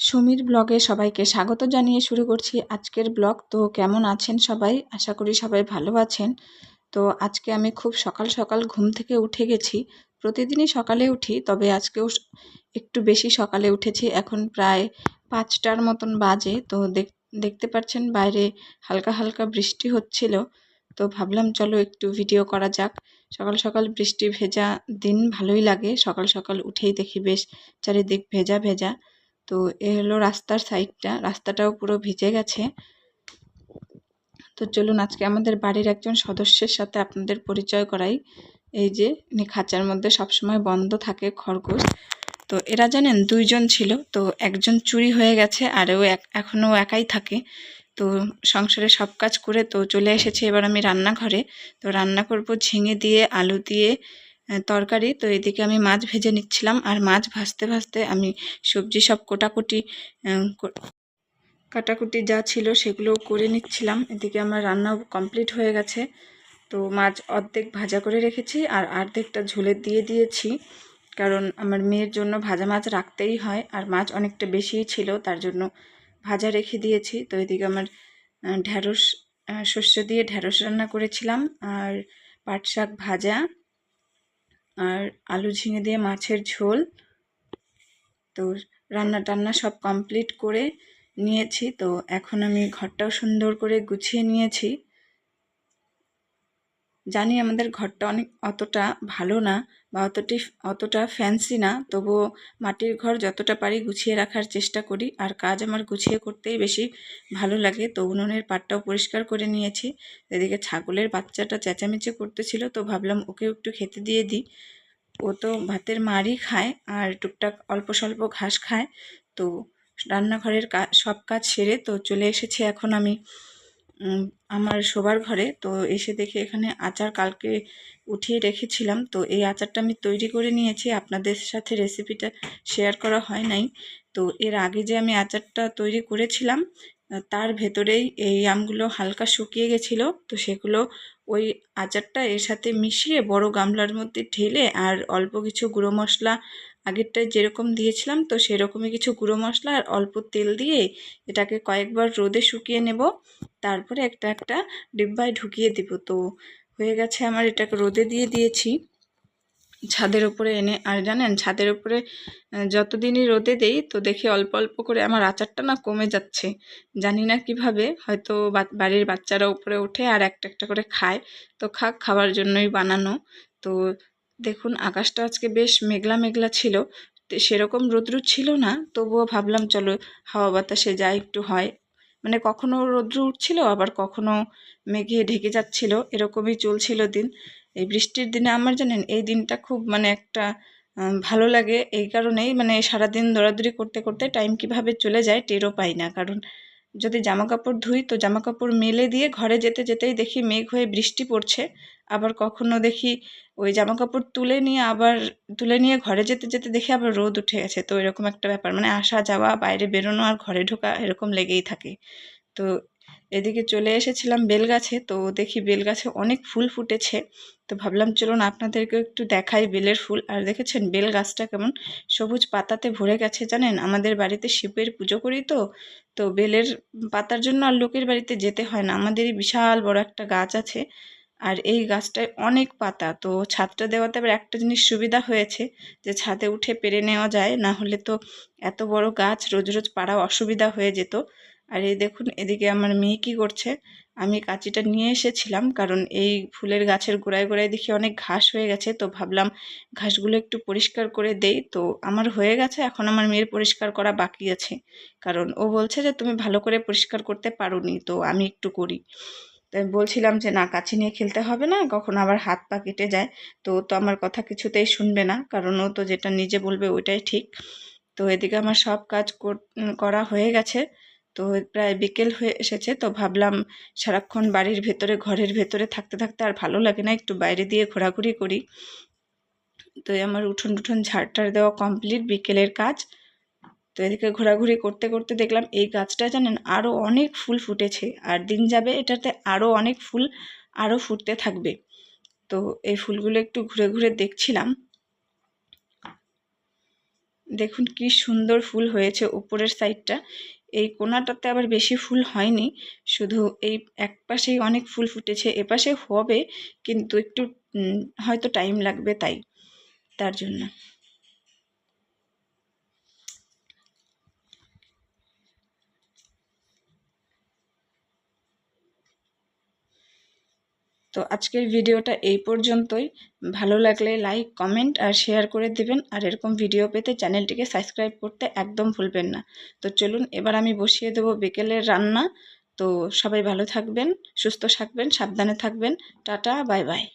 সুমির ব্লগে সবাইকে স্বাগত জানিয়ে শুরু করছি আজকের ব্লগ। তো কেমন আছেন সবাই? আশা করি সবাই ভালো আছেন। তো আজকে আমি খুব সকাল সকাল ঘুম থেকে উঠে গেছি। প্রতিদিনই সকালে উঠি, তবে আজকেও একটু বেশি সকালে উঠেছি। এখন প্রায় পাঁচটার মতন বাজে। তো দেখতে পাচ্ছেন বাইরে হালকা হালকা বৃষ্টি হচ্ছিল। তো ভাবলাম চলো একটু ভিডিও করা যাক। সকাল সকাল বৃষ্টি ভেজা দিন ভালোই লাগে। সকাল সকাল উঠেই দেখি বেশ চারিদিক ভেজা ভেজা। তো এ হলো রাস্তার সাইডটা রাস্তাটাও পুরো ভিজে গেছে। তো চলুন আজকে আমাদের বাড়ির একজন সদস্যের সাথে আপনাদের পরিচয় করাই। এই যে ইনি খাঁচার মধ্যে সবসময় বন্ধ থাকে খরগোশ। তো এরা জানেন, দুইজন ছিল। তো একজন চুরি হয়ে গেছে, আর ও এখনও একাই থাকে। তো সংসারে সব কাজ করে তো চলে এসেছে এবার আমি রান্নাঘরে। তো রান্না করব ঝিঙে দিয়ে, আলু দিয়ে তরকারি। তো এদিকে আমি মাছ ভেজে নিচ্ছিলাম আর মাছ ভাজতে ভাজতে আমি সবজি সব কোটাকুটি কাটাকুটি যা ছিল সেগুলো করে নিচ্ছিলাম। এদিকে আমার রান্নাও কমপ্লিট হয়ে গেছে। তো মাছ অর্ধেক ভাজা করে রেখেছি আর অর্ধেকটা ঝোলে দিয়ে দিয়েছি। কারণ আমার মেয়ের জন্য ভাজা মাছ রাখতেই হয় আর মাছ অনেকটা বেশিই ছিল, তার জন্য ভাজা রেখে দিয়েছি। তো এদিকে আমার ঢ্যাঁড়স শস্য দিয়ে ঢ্যাঁড়স রান্না করেছিলাম আর পাট শাক ভাজা। আর আলু ঝিঙে দিয়ে মাছের ঝোল। তো রান্না টান্না সব কমপ্লিট করে নিয়েছি। তো এখন আমি ঘরটাও সুন্দর করে গুছিয়ে নিয়েছি। জানি আমাদের ঘরটা অনেক, অতটা ভালো না বা অতটি, অতটা ফ্যান্সি না, তবুও মাটির ঘর যতটা পারি গুছিয়ে রাখার চেষ্টা করি। আর কাজ আমার গুছিয়ে করতেই বেশি ভালো লাগে। তো উনুনের পাটটাও পরিষ্কার করে নিয়েছি। এদিকে ছাগলের বাচ্চাটা চেঁচামেচি করতেছিল, তো ভাবলাম ওকে একটু খেতে দিয়ে দিই। ও তো ভাতের মারই খায় আর টুকটাক অল্প স্বল্প ঘাস খায়। তো রান্নাঘরের কাজ সব কাজ সেরে তো চলে এসেছি। এখন আমি আমার শোবার ঘরে। তো এসে দেখে এখানে আচার কালকে উঠিয়ে রেখেছিলাম। তো এই আচারটা আমি তৈরি করে নিয়েছি। আপনাদের সাথে রেসিপিটা শেয়ার করা হয় নাই। তো এর আগে যে আমি আচারটা তৈরি করেছিলাম তার ভেতরেই এই আমগুলো হালকা শুকিয়ে গেছিল। তো সেগুলো ওই আচারটা এর সাথে মিশিয়ে বড় গামলার মধ্যে ঢেলে আর অল্প কিছু গুঁড়ো মশলা আগেরটায় যেরকম দিয়েছিলাম, তো সেরকমই কিছু গুঁড়ো মশলা আর অল্প তেল দিয়ে এটাকে কয়েকবার রোদে শুকিয়ে নেব। তারপরে একটা একটা ডিব্বায় ঢুকিয়ে দিব। তো হয়ে গেছে আমার এটাকে রোদে দিয়ে দিয়েছি। ছাদের উপরে এনে, আর জানেন, ছাদের উপরে যতদিনই রোদে দেই, তো দেখি অল্প অল্প করে আমার আচারটা না কমে যাচ্ছে। জানি না কীভাবে, হয়তো বাড়ির বাচ্চারা উপরে ওঠে আর একটা একটা করে খায়। তো খাক, খাওয়ার জন্যই বানানো। তো দেখুন, আকাশটা আজকে বেশ মেঘলা মেঘলা ছিল। সেরকম রৌদ্র ছিল না, তবুও ভাবলাম চলো, হাওয়া বাতাসে যা একটু হয়। মানে কখনো রৌদ্র উঠছিল, আবার কখনো মেঘে ঢেকে যাচ্ছিল, এরকমই চলছিল দিন। এই বৃষ্টির দিনে আমার জানেন, এই দিনটা খুব মানে একটা ভালো লাগে। এই কারণেই মানে সারাদিন দৌড়াদৌড়ি করতে করতে টাইম কীভাবে চলে যায় টেরও পাই না। কারণ যদি জামা কাপড় ধুই, তো জামা কাপড় মেলে দিয়ে ঘরে যেতে যেতেই দেখি মেঘ হয়ে বৃষ্টি পড়ছে। আবার কখনো দেখি ওই জামা কাপড় তুলে নিয়ে আবার তুলে নিয়ে ঘরে যেতে যেতে দেখি আবার রোদ উঠে গেছে। তো এরকম একটা ব্যাপার। মানে আসা, যাওয়া, বাইরে বেরোনো আর ঘরে ঢোকা এরকম লেগেই থাকে। তো এদিকে চলে এসেছিলাম বেলগাছে। তো দেখি বেলগাছে অনেক ফুল ফুটেছে। তো ভাবলাম, চলুন আপনাদেরকে একটু দেখাই বেলের ফুল। আর দেখেছেন বেল গাছটা কেমন? সবুজ পাতাতে ভরে গেছে, জানেন? আমাদের বাড়িতে শিবের পুজো করি তো তো বেলের পাতার জন্য আর লোকের বাড়িতে যেতে হয় না। আমাদেরই বিশাল বড় একটা গাছ আছে। আর এই গাছটায় অনেক পাতা। তো ছাদটা দেওয়াতে আবার একটা জিনিস সুবিধা হয়েছে যে ছাদে উঠে পেরে নেওয়া যায়, না হলে তো এত বড় গাছ রোজ রোজ পাড়া অসুবিধা হয়ে যেত। আর এই দেখুন, এদিকে আমার মেয়ে কী করছে? আমি কাঁচিটা নিয়ে এসেছিলাম, কারণ এই ফুলের গাছের গোড়ায় গোড়ায় দেখি অনেক ঘাস হয়ে গেছে, তো ভাবলাম ঘাসগুলো একটু পরিষ্কার করে দেই। তো আমার হয়ে গেছে, এখন আমার মেয়ের পরিষ্কার করা বাকি আছে। কারণ ও বলছে যে, তুমি ভালো করে পরিষ্কার করতে পারো তো আমি একটু করি। তাই বলছিলাম যে, না, কাছে নিয়ে খেলতে হবে না, কখন আবার হাত পা কেটে যায়। তো তো আমার কথা কিছুতেই শুনবে না, কারণ ও তো যেটা নিজে বলবে ওইটাই ঠিক। তো এদিকে আমার সব কাজ করা হয়ে গেছে। তো প্রায় বিকেল হয়ে এসেছে, তো ভাবলাম সারাক্ষণ বাড়ির ভেতরে, ঘরের ভেতরে থাকতে থাকতে আর ভালো লাগে না, একটু বাইরে দিয়ে ঘোরাঘুরি করি। তো আমার উঠোন উঠোন ঝাড়টার দেওয়া কমপ্লিট, বিকেলের কাজ। তো এদিকে ঘোরাঘুরি করতে করতে দেখলাম এই গাছটা জানেন আরও অনেক ফুল ফুটেছে আর দিন যাবে এটাতে আরও অনেক ফুল আরও ফুটতে থাকবে। তো এই ফুলগুলো একটু ঘুরে ঘুরে দেখছিলাম। দেখুন কি সুন্দর ফুল হয়েছে উপরের সাইডটা। এই কোনাটাতে আবার বেশি ফুল হয়নি, শুধু এই এক পাশেই অনেক ফুল ফুটেছে এপাশে হবে, কিন্তু একটু হয়তো টাইম লাগবে তাই, তার জন্য। তো আজকের ভিডিওটা এই পর্যন্তই। ভালো লাগলে লাইক কমেন্ট আর শেয়ার করে দেবেন। আর এরকম ভিডিও পেতে চ্যানেলটিকে সাবস্ক্রাইব করতে একদম ভুলবেন না। তো চলুন, এবার আমি বসিয়ে দেবো বিকেলের রান্না। তো সবাই ভালো থাকবেন, সুস্থ থাকবেন, সাবধানে থাকবেন। Tata bye bye